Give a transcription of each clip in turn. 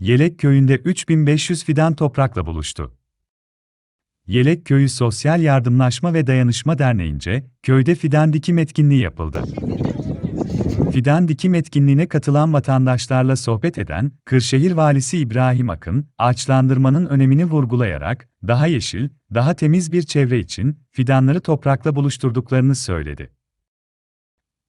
Yelek köyünde 3500 fidan toprakla buluştu. Yelek Köyü Sosyal Yardımlaşma ve Dayanışma Derneği'nce köyde fidan dikim etkinliği yapıldı. Fidan dikim etkinliğine katılan vatandaşlarla sohbet eden Kırşehir Valisi İbrahim Akın, ağaçlandırmanın önemini vurgulayarak daha yeşil, daha temiz bir çevre için fidanları toprakla buluşturduklarını söyledi.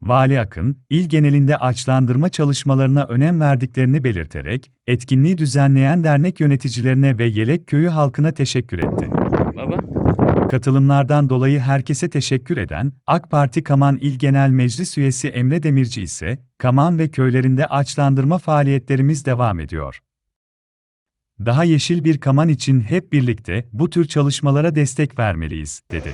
Vali Akın, il genelinde ağaçlandırma çalışmalarına önem verdiklerini belirterek, etkinliği düzenleyen dernek yöneticilerine ve Yelek Köyü halkına teşekkür etti. Baba. Katılımlardan dolayı herkese teşekkür eden AK Parti Kaman İl Genel Meclis Üyesi Emre Demirci ise, Kaman ve köylerinde ağaçlandırma faaliyetlerimiz devam ediyor. Daha yeşil bir Kaman için hep birlikte bu tür çalışmalara destek vermeliyiz, dedi.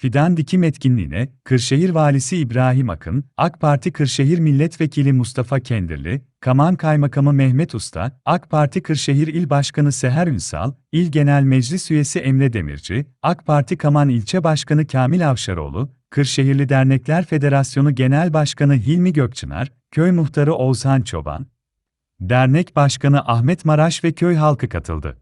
Fidan dikim etkinliğine Kırşehir Valisi İbrahim Akın, AK Parti Kırşehir Milletvekili Mustafa Kendirli, Kaman Kaymakamı Mehmet Usta, AK Parti Kırşehir İl Başkanı Seher Ünsal, İl Genel Meclis Üyesi Emre Demirci, AK Parti Kaman İlçe Başkanı Kamil Avşaroğlu, Kırşehirli Dernekler Federasyonu Genel Başkanı Hilmi Gökçınar, Köy Muhtarı Oğuzhan Çoban, Dernek Başkanı Ahmet Maraş ve köy halkı katıldı.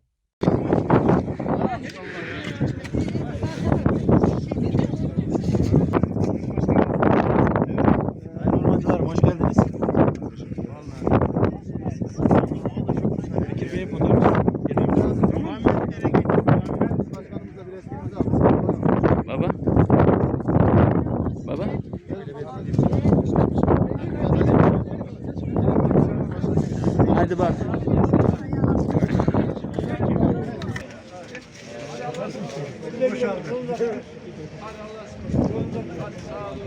Meyve bunlar. Baba. Baba. Hadi bak. Hadi sağ olun. Hadi sağ olun.